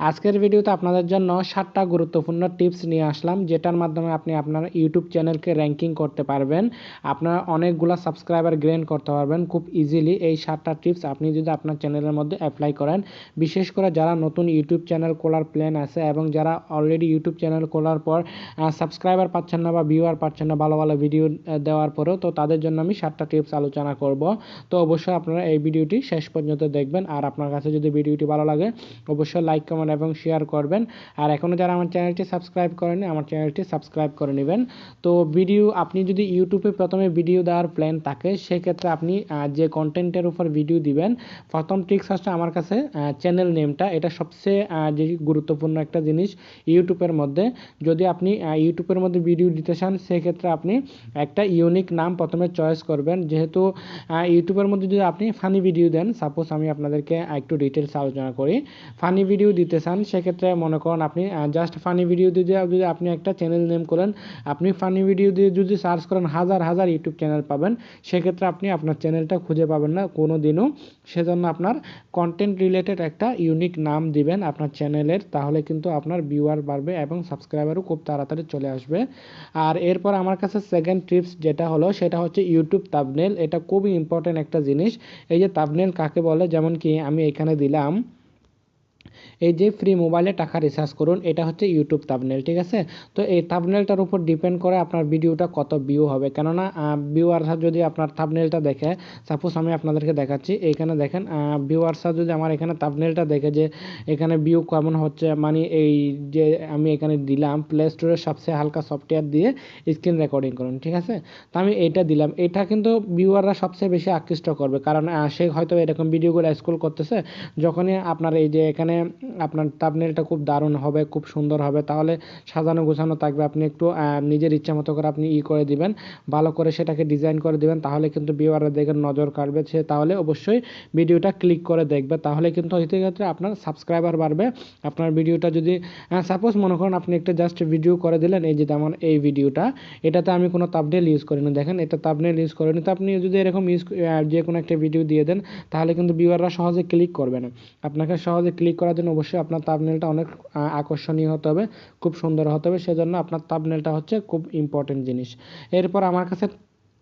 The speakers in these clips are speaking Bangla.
আজকের ভিডিওতে আপনাদের জন্য সাতটা গুরুত্বপূর্ণ টিপস নিয়ে আসলাম, যেটার মাধ্যমে আপনি আপনার ইউটিউব চ্যানেলকে র্যাঙ্কিং করতে পারবেন। আপনার অনেকগুলো সাবস্ক্রাইবার গ্রেন করতে পারবেন খুব ইজিলি এই সাতটা টিপস আপনি যদি আপনার চ্যানেলের মধ্যে অ্যাপ্লাই করেন, বিশেষ করে যারা নতুন ইউটিউব চ্যানেল খোলার প্ল্যান আছে এবং যারা অলরেডি ইউটিউব চ্যানেল খোলার পর সাবস্ক্রাইবার পাচ্ছেন না বা ভিউয়ার পাচ্ছেন না ভালো ভালো ভিডিও দেওয়ার পরেও, তো তাদের জন্য আমি সাতটা টিপস আলোচনা করব। তো অবশ্যই আপনারা এই ভিডিওটি শেষ পর্যন্ত দেখবেন। আর আপনার কাছে যদি ভিডিওটি ভালো লাগে, অবশ্যই লাইক কমেন্ট এবং শেয়ার করবেন। আর এখনও যারা আমার চ্যানেলটি সাবস্ক্রাইব করেনি আমার চ্যানেলটি সাবস্ক্রাইব করে নেবেন। তো ভিডিও আপনি যদি ইউটিউবে প্রথমে ভিডিও দেওয়ার প্ল্যান থাকে, সেক্ষেত্রে আপনি যে কন্টেন্টের উপর ভিডিও দিবেন, প্রথম ট্রিক্স আসছে আমার কাছে চ্যানেল নেমটা এটা সবচেয়ে যে গুরুত্বপূর্ণ একটা জিনিস ইউটিউবের মধ্যে। যদি আপনি ইউটিউবের মধ্যে ভিডিও দিতে চান, সেক্ষেত্রে আপনি একটা ইউনিক নাম প্রথমে চয়েস করবেন। যেহেতু ইউটিউবের মধ্যে যদি আপনি ফানি ভিডিও দেন সাপোজ আমি আপনাদেরকে একটু ডিটেলস আলোচনা করি। ফানি ভিডিও দিতে চান সেক্ষেত্রে মনে করেন আপনি জাস্ট ফানি ভিডিও দিয়ে যদি আপনি একটা চ্যানেল নেম করেন, আপনি ফানি ভিডিও দিয়ে যদি সার্চ করেন হাজার হাজার ইউটিউব চ্যানেল পাবেন, সেক্ষেত্রে আপনি আপনার চ্যানেলটা খুঁজে পাবেন না কোনো দিনও সেজন্য আপনার কন্টেন্ট রিলেটেড একটা ইউনিক নাম দিবেন আপনার চ্যানেলের তাহলে কিন্তু আপনার ভিউয়ার বাড়বে এবং সাবস্ক্রাইবারও খুব তাড়াতাড়ি চলে আসবে। আর এরপর আমার কাছে সেকেন্ড টিপস যেটা হলো, সেটা হচ্ছে ইউটিউব তাবনেল এটা খুবই ইম্পর্টেন্ট একটা জিনিস। এই যে তাবনেল কাকে বলে? যেমন কি আমি এখানে দিলাম এই যে ফ্রি মোবাইলে টাকা রিচার্জ করুন, এটা হচ্ছে ইউটিউব তাবনেল ঠিক আছে? তো এই তাবনেলটার উপর ডিপেন্ড করে আপনার ভিডিওটা কত ভিউ হবে। কেননা ভিউয়ার্সরা যদি আপনার তাবনেলটা দেখে সাপোজ আমি আপনাদেরকে দেখাচ্ছি, এইখানে দেখেন ভিউয়ার্সরা যদি আমার এখানে তাবনেলটা দেখে যে এখানে ভিউ কেমন হচ্ছে মানে এই যে আমি এখানে দিলাম প্লে স্টোরের সবচেয়ে হালকা সফটওয়্যার দিয়ে স্ক্রিন রেকর্ডিং করুন, ঠিক আছে? তো আমি এইটা দিলাম। এটা কিন্তু ভিউয়াররা সবচেয়ে বেশি আকৃষ্ট করবে, কারণ সে হয়তো এরকম ভিডিওগুলো স্কুল করতেছে, যখনই আপনার এই যে এখানে আপনার থাম্বনেলটা খুব দারুণ হবে, খুব সুন্দর হবে। তাহলে সাজানো গোছানো থাকবে, আপনি একটু নিজের ইচ্ছা মতো করে আপনি ই করে দিবেন। ভালো করে সেটাকে ডিজাইন করে দিবেন, তাহলে কিন্তু ভিউয়াররা দেখে নজর কাটবে সে তাহলে অবশ্যই ভিডিওটা ক্লিক করে দেখবে। তাহলে কিন্তু ক্ষেত্রে আপনার সাবস্ক্রাইবার বাড়বে। আপনার ভিডিওটা যদি সাপোজ মনে করেন আপনি একটা জাস্ট ভিডিও করে দিলেন, এই যে যেমন এই ভিডিওটা, এটাতে আমি কোনো তাবনেল ইউজ করিনি। দেখেন, এটা তাবনেল ইউজ করিনি। তো আপনি যদি এরকম ইউজ যে কোনো একটা ভিডিও দিয়ে দেন, তাহলে কিন্তু ভিউয়াররা সহজে ক্লিক করবে না। আপনাকে সহজে ক্লিক করার জন্য অবশ্যই আপনার তাবনেলটা অনেক আকর্ষণীয় হতে হবে, খুব সুন্দর হতে হবে, সেজন্য আপনার তাবনেলটা হচ্ছে খুব ইম্পর্টেন্ট জিনিস। এরপর আমার কাছে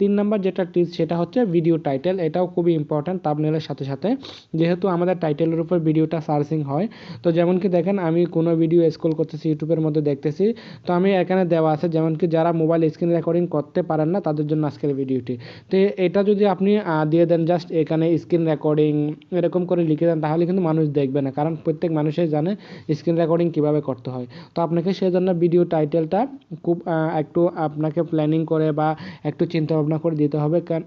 তিন নাম্বার যেটা টিপস, সেটা হচ্ছে ভিডিও টাইটেল এটাও খুবই ইম্পর্ট্যান্ট তাবনেলের সাথে সাথে। যেহেতু আমাদের টাইটেলের উপর ভিডিওটা সার্চিং হয়, তো যেমন কি দেখেন, আমি কোনো ভিডিও স্ক্রল করতেছি, ইউটিউবের মধ্যে দেখতেছি, তো আমি এখানে দেওয়া আছে, যেমন কি যারা মোবাইল স্ক্রিন রেকর্ডিং করতে পারেন না, তাদের জন্য আজকের ভিডিওটি তো এটা যদি আপনি দিয়ে দেন জাস্ট এখানে স্ক্রিন রেকর্ডিং এরকম করে লিখে দেন, তাহলে কিন্তু মানুষ দেখবে না, কারণ প্রত্যেক মানুষই জানে স্ক্রিন রেকর্ডিং কীভাবে করতে হয়। তো আপনাকে সেজন্য ভিডিও টাইটেলটা খুব একটু আপনাকে প্ল্যানিং করে বা একটু চিন্তা ভাবনা করে দিতে হবে কারণ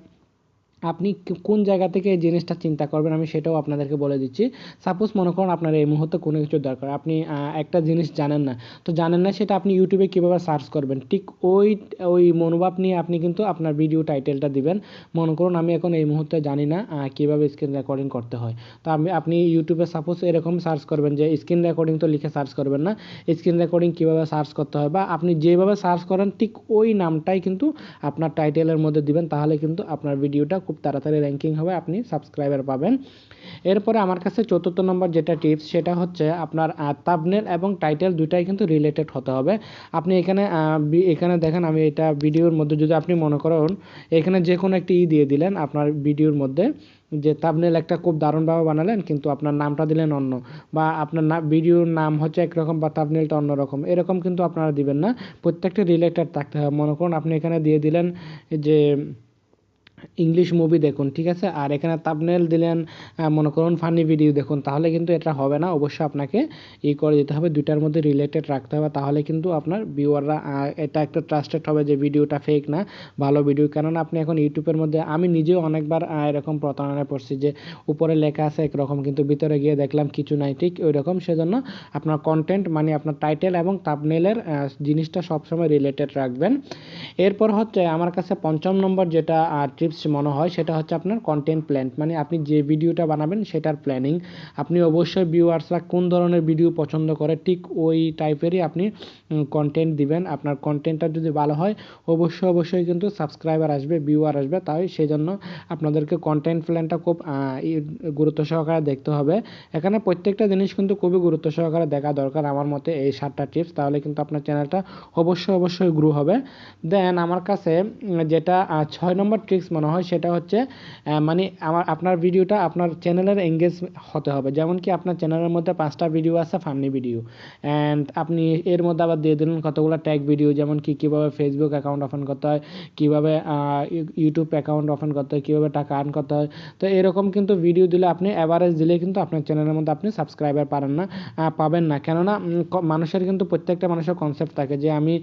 আপনি কোন জায়গা থেকে এই জিনিসটা চিন্তা করবেন আমি সেটাও আপনাদেরকে বলে দিচ্ছি। সাপোজ মনে করুন আপনার এই মুহূর্তে কোনো কিছু দরকার, আপনি একটা জিনিস জানেন না, তো জানেন না সেটা আপনি ইউটিউবে কীভাবে সার্চ করবেন, ঠিক ওই ওই মনোভাব নিয়ে আপনি কিন্তু আপনার ভিডিও টাইটেলটা দিবেন। মনে করুন আমি এখন এই মুহূর্তে জানি না কীভাবে স্ক্রিন রেকর্ডিং করতে হয়, তো আমি, আপনি ইউটিউবে সাপোজ এরকম সার্চ করবেন যে স্ক্রিন রেকর্ডিং তো লিখে সার্চ করবেন না স্ক্রিন রেকর্ডিং কীভাবে সার্চ করতে হয় বা আপনি যেভাবে সার্চ করেন ঠিক ওই নামটাই কিন্তু আপনার টাইটেলের মধ্যে দিবেন, তাহলে কিন্তু আপনার ভিডিওটা খুব তাড়াতাড়ি র্যাঙ্কিং হবে, আপনি সাবস্ক্রাইবার পাবেন। এরপরে আমার কাছে চতুর্থ নম্বর যেটা টিপস সেটা হচ্ছে আপনার তাবনেল এবং টাইটেল দুটাই কিন্তু রিলেটেড হতে হবে। আপনি এখানে এখানে দেখেন আমি এটা ভিডিওর মধ্যে যদি আপনি মনে করেন, এখানে যে কোনো একটি ই দিয়ে দিলেন আপনার ভিডিওর মধ্যে, যে তাবনেল একটা খুব দারুণভাবে বানালেন, কিন্তু আপনার নামটা দিলেন অন্য, বা আপনার ভিডিওর নাম হচ্ছে একরকম বা তাবনেলটা অন্যরকম, এরকম কিন্তু আপনারা দিবেন না। প্রত্যেকটা রিলেটেড থাকতে হবে। মনে করুন আপনি এখানে দিয়ে দিলেন যে ইংলিশ মুভি দেখুন, ঠিক আছে? আর এখানে তাবনেল দিলেন মনে করুন ফানি ভিডিও দেখুন, তাহলে কিন্তু এটা হবে না। অবশ্যই আপনাকে ই করে দিতে হবে, দুইটার মধ্যে রিলেটেড রাখতে হবে, তাহলে কিন্তু আপনার ভিউয়াররা এটা একটা ট্রাস্টেড হবে যে ভিডিওটা ফেক না, ভালো ভিডিও কেননা আপনি এখন ইউটিউবের মধ্যে, আমি নিজেও অনেকবার এরকম প্রতারণায় পড়ছি যে উপরে লেখা আছে একরকম, কিন্তু ভিতরে গিয়ে দেখলাম কিছু নাই, ঠিক ওই রকম সেজন্য আপনার কন্টেন্ট মানে আপনার টাইটেল এবং তাবনেলের জিনিসটা সবসময় রিলেটেড রাখবেন। এরপর হচ্ছে, আমার কাছে পঞ্চম নম্বর যেটা টিপস টিপস মনে হয়, সেটা হচ্ছে আপনার কন্টেন্ট প্ল্যান মানে আপনি যে ভিডিওটা বানাবেন, সেটার প্ল্যানিং আপনি অবশ্যই ভিউয়ার্সরা কোন ধরনের ভিডিও পছন্দ করে, ঠিক ওই টাইপেরই আপনি কন্টেন্ট দিবেন। আপনার কন্টেন্টটা যদি ভালো হয়, অবশ্যই অবশ্যই কিন্তু সাবস্ক্রাইবার আসবে ভিউয়ার আসবে। তাই সেই জন্য আপনাদেরকে কন্টেন্ট প্ল্যানটা খুব গুরুত্ব সহকারে দেখতে হবে। এখানে প্রত্যেকটা জিনিস কিন্তু খুবই গুরুত্ব সহকারে দেখা দরকার আমার মতে এই সাতটা টিপস তাহলে কিন্তু আপনার চ্যানেলটা অবশ্যই অবশ্যই গ্রো হবে। দেন আমার কাছে যেটা ছয় নম্বর ট্রিক্স মনে হয় সেটা হচ্ছে মানে আমার, আপনার ভিডিওটা আপনার চ্যানেলের এঙ্গেজ হতে হবে। যেমন কি আপনার চ্যানেলের মধ্যে পাঁচটা ভিডিও আছে ফানি ভিডিও অ্যান্ড আপনি এর মধ্যে আবার দিয়ে দিলেন কতগুলো ট্যাগ ভিডিও যেমন কি, কীভাবে ফেসবুক অ্যাকাউন্ট ওপেন করতে হয়, কীভাবে ইউটিউব অ্যাকাউন্ট ওপেন করতে হয়, কীভাবে টাকা আর্ন করতে হয়। তো এরকম কিন্তু ভিডিও দিলে আপনি অ্যাভারেজ দিলে কিন্তু আপনার চ্যানেলের মধ্যে আপনি সাবস্ক্রাইবার পারেন না পাবেন না। কেননা মানুষের কিন্তু প্রত্যেকটা মানুষের কনসেপ্ট থাকে যে আমি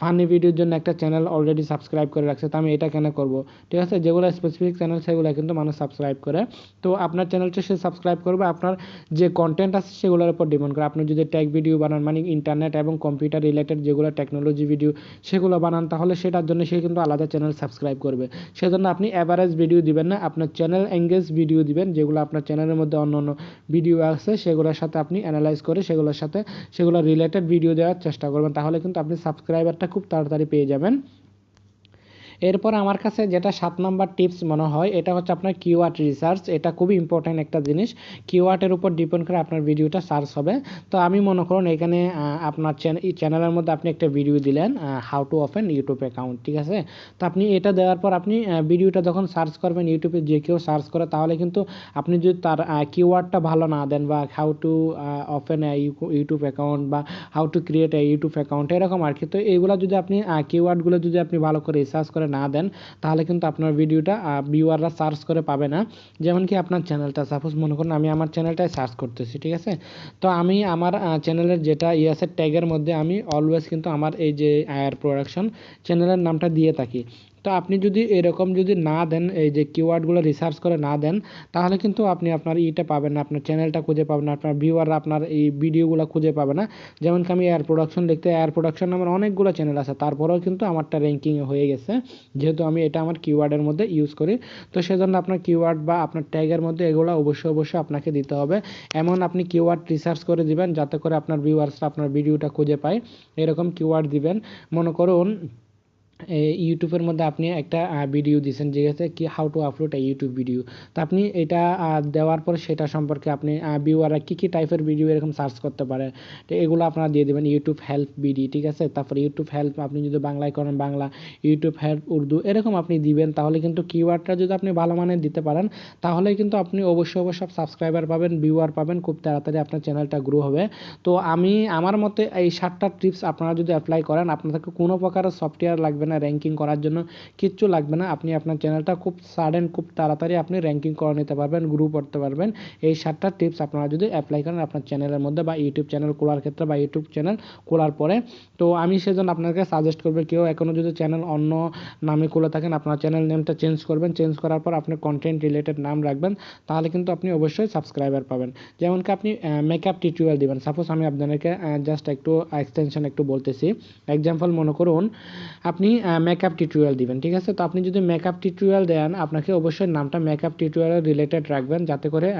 ফানি ভিডিওর জন্য একটা চ্যানেল অলরেডি সাবস্ক্রাইব করে রাখছে, তো আমি এটা কেন করব? ঠিক আছে? যেগুলো স্পেসিফিক চ্যানেল সেগুলো কিন্তু মানুষ সাবস্ক্রাইব করে। তো আপনার চ্যানেলটা সে সাবস্ক্রাইব করবে, আপনার যে কন্টেন্ট আছে, সেগুলোর উপর ডিপেন্ড করে। আপনি যদি ট্যাগ ভিডিও বানান মানে ইন্টারনেট এবং কম্পিউটার রিলেটেড যেগুলো টেকনোলজি ভিডিও সেগুলো বানান, তাহলে সেটার জন্য সে কিন্তু আলাদা চ্যানেল সাবস্ক্রাইব করবে। সেজন্য আপনি অ্যাভারেজ ভিডিও দিবেন না, আপনার চ্যানেল এঙ্গেজ ভিডিও দিবেন, যেগুলো আপনার চ্যানেলের মধ্যে অন্য অন্য ভিডিও আছে, সেগুলোর সাথে আপনি অ্যানালাইজ করে সেগুলোর সাথে সেগুলো রিলেটেড ভিডিও দেওয়ার চেষ্টা করবেন। তাহলে কিন্তু আপনি সাবস্ক্রাইবারটা খুব তাড়াতাড়ি পেয়ে যাবেন। এরপর আমার কাছে যেটা সাত নাম্বার টিপস মনে হয়, এটা হচ্ছে আপনার কিওয়ার্ড রিসার্চ এটা খুবই ইম্পর্ট্যান্ট একটা জিনিস। কিওয়ার্ডের উপর ডিপেন্ড করে আপনার ভিডিওটা সার্চ হবে। তো আমি মনে করুন এখানে আপনার চ্যানেলের মধ্যে আপনি একটা ভিডিও দিলেন how to open YouTube account ঠিক আছে? তো আপনি এটা দেওয়ার পর আপনি ভিডিওটা যখন সার্চ করবেন ইউটিউবে যে কেউ সার্চ করে, তাহলে কিন্তু আপনি যদি তার কিওয়ার্ডটা ভালো না দেন বা how to open YouTube account বা how to create a YouTube account এরকম আর কি। তো এইগুলো যদি আপনি কিওয়ার্ডগুলো যদি আপনি ভালো করে রিসার্চ করে না দেন, তাহলে কিন্তু আপনার ভিডিওটা ভিউয়াররা সার্চ করে পাবে না। যেমন কি আপনার চ্যানেলটা সাপোজ মনে করুন আমি আমার চ্যানেলটাই সার্চ করতেছি, ঠিক আছে? তো আমি আমার চ্যানেলের যেটা ইয়াসের ট্যাগের মধ্যে আমি অলওয়েজ কিন্তু আমার এই যে আয়ার প্রোডাকশন চ্যানেলের নামটা দিয়ে থাকি। তো আপনি যদি এরকম যদি না দেন, এই যে কিওয়ার্ডগুলো রিসার্চ করে না দেন, তাহলে কিন্তু আপনি আপনার ইটা পাবেন না, আপনার চ্যানেলটা খুঁজে পাবেন না, আপনার ভিউয়াররা আপনার এই ভিডিওগুলো খুঁজে পাবে না। যেমন কি আমি এয়ার প্রোডাকশন লিখতে এয়ার প্রোডাকশন আমার অনেকগুলো চ্যানেল আছে, তারপরেও কিন্তু আমারটা র্যাঙ্কিংয়ে হয়ে গেছে। যেহেতু আমি এটা আমার কিওয়ার্ডের মধ্যে ইউজ করি, তো সেজন্য আপনার কিওয়ার্ড বা আপনার ট্যাগের মধ্যে এগুলো অবশ্যই অবশ্যই আপনাকে দিতে হবে। এমন আপনি কিওয়ার্ড রিসার্চ করে দিবেন, যাতে করে আপনার ভিউয়ার্সরা আপনার ভিডিওটা খুঁজে পায়। এরকম কিওয়ার্ড দিবেন। মনে করুন ইউটিউবের মধ্যে আপনি একটা ভিডিও দিয়েছেন যে কি how to upload a YouTube video তো আপনি এটা দেওয়ার পর সেটা সম্পর্কে আপনি ভিউয়াররা কী কী টাইপের ভিডিও এরকম সার্চ করতে পারে, তো এগুলো আপনারা দিয়ে দেবেন ইউটিউব হেল্প ভিডিও ঠিক আছে? তারপর ইউটিউব হেল্প আপনি যদি বাংলায় করেন, বাংলা ইউটিউব হেল্প উর্দু এরকম আপনি দিবেন, তাহলে কিন্তু কিওয়ার্ডটা যদি আপনি ভালো মানের দিতে পারেন, তাহলে কিন্তু আপনি অবশ্যই অবশ্যই সাবস্ক্রাইবার পাবেন ভিউয়ার পাবেন, খুব তাড়াতাড়ি আপনার চ্যানেলটা গ্রো হবে। তো আমি, আমার মতে এই সাতটা টিপস আপনারা যদি অ্যাপ্লাই করেন, আপনাদেরকে কোনো প্রকারের সফটওয়্যার লাগবে না র্যাঙ্কিং করার জন্য কিচ্ছু লাগবে না। আপনি আপনার চ্যানেলটা খুব সাডেন খুব তাড়াতাড়ি আপনি র্যাঙ্কিং করে নিতে পারবেন গ্রো করতে পারবেন। এই সাতটা টিপস আপনারা যদি অ্যাপ্লাই করেন আপনার চ্যানেলের মধ্যে বা ইউটিউব চ্যানেল খোলার ক্ষেত্রে বা ইউটিউব চ্যানেল খোলার পরে, তো আমি সেজন্য আপনাকে সাজেস্ট করব, কেউ এখনও যদি চ্যানেল অন্য নামে খুলে থাকেন, আপনার চ্যানেল নেমটা চেঞ্জ করবেন চেঞ্জ করার পর আপনি কন্টেন্ট রিলেটেড নাম রাখবেন, তাহলে কিন্তু আপনি অবশ্যই সাবস্ক্রাইবার পাবেন। যেমন কি আপনি মেকআপ টিউটোরিয়াল দিবেন। সাপোজ আমি আপনাদেরকে জাস্ট একটু এক্সটেনশন একটু বলতেছি। এক্সাম্পল মনে করুন, আপনি মেকআপ টিউটোরিয়াল দিবেন, ঠিক আছে? তো আপনি যদি মেকআপ টিউটোরিয়াল দেন, আপনাকে অবশ্যই নামটা মেকআপ টিউটোরিয়াল রিলেটেড রাখবেন, যাতে করে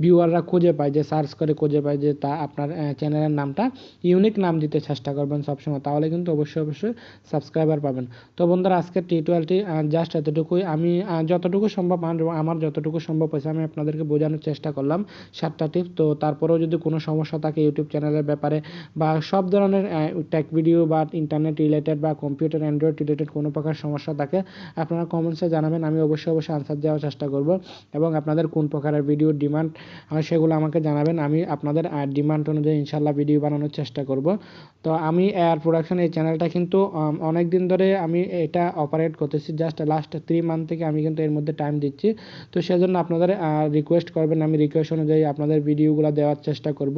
ভিউয়াররা খুঁজে পায় যে সার্চ করে খুঁজে পায় যে, তা আপনার চ্যানেলের নামটা। ইউনিক নাম দিতে চেষ্টা করবেন সবসময়, তাহলে কিন্তু অবশ্যই অবশ্যই সাবস্ক্রাইবার পাবেন। তো বন্ধুরা, আজকের টিউটোরিয়ালটি জাস্ট এতটুকুই। আমি যতটুকু সম্ভব, আমার- যতটুকু সম্ভব হয়েছে, আমি আপনাদেরকে বোঝানোর চেষ্টা করলাম সাতটা টিপস তো তারপরেও যদি কোনো সমস্যা থাকে ইউটিউব চ্যানেলের ব্যাপারে বা সব ধরনের টেক ভিডিও বা ইন্টারনেট রিলেটেড বা কম্পিউটার অ্যান্ড্রয়েড রিলেটেড কোনো প্রকার সমস্যা থাকে, আপনারা কমেন্টসে জানাবেন, আমি অবশ্যই অবশ্যই আনসার দেওয়ার চেষ্টা করব এবং আপনাদের কোন প্রকারের ভিডিও ডিমান্ড সেগুলো আমাকে জানাবেন, আমি আপনাদের ডিমান্ড অনুযায়ী ইনশাল্লাহ ভিডিও বানানোর চেষ্টা করব। তো আমি এয়ার প্রোডাকশন এই চ্যানেলটা কিন্তু অনেক দিন ধরে আমি এটা অপারেট করতেছি জাস্ট লাস্ট থ্রি মান্থ থেকে আমি কিন্তু এর মধ্যে টাইম দিচ্ছি। তো সেজন্য আপনাদের রিকোয়েস্ট করবেন, আমি রিকোয়েস্ট অনুযায়ী আপনাদের ভিডিওগুলো দেওয়ার চেষ্টা করব।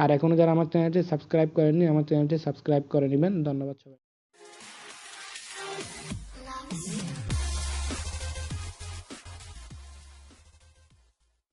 আর এখনও যারা আমার চ্যানেলটি সাবস্ক্রাইব করেননি, আমার চ্যানেলটি সাবস্ক্রাইব করে নেবেন। ধন্যবাদ সবাই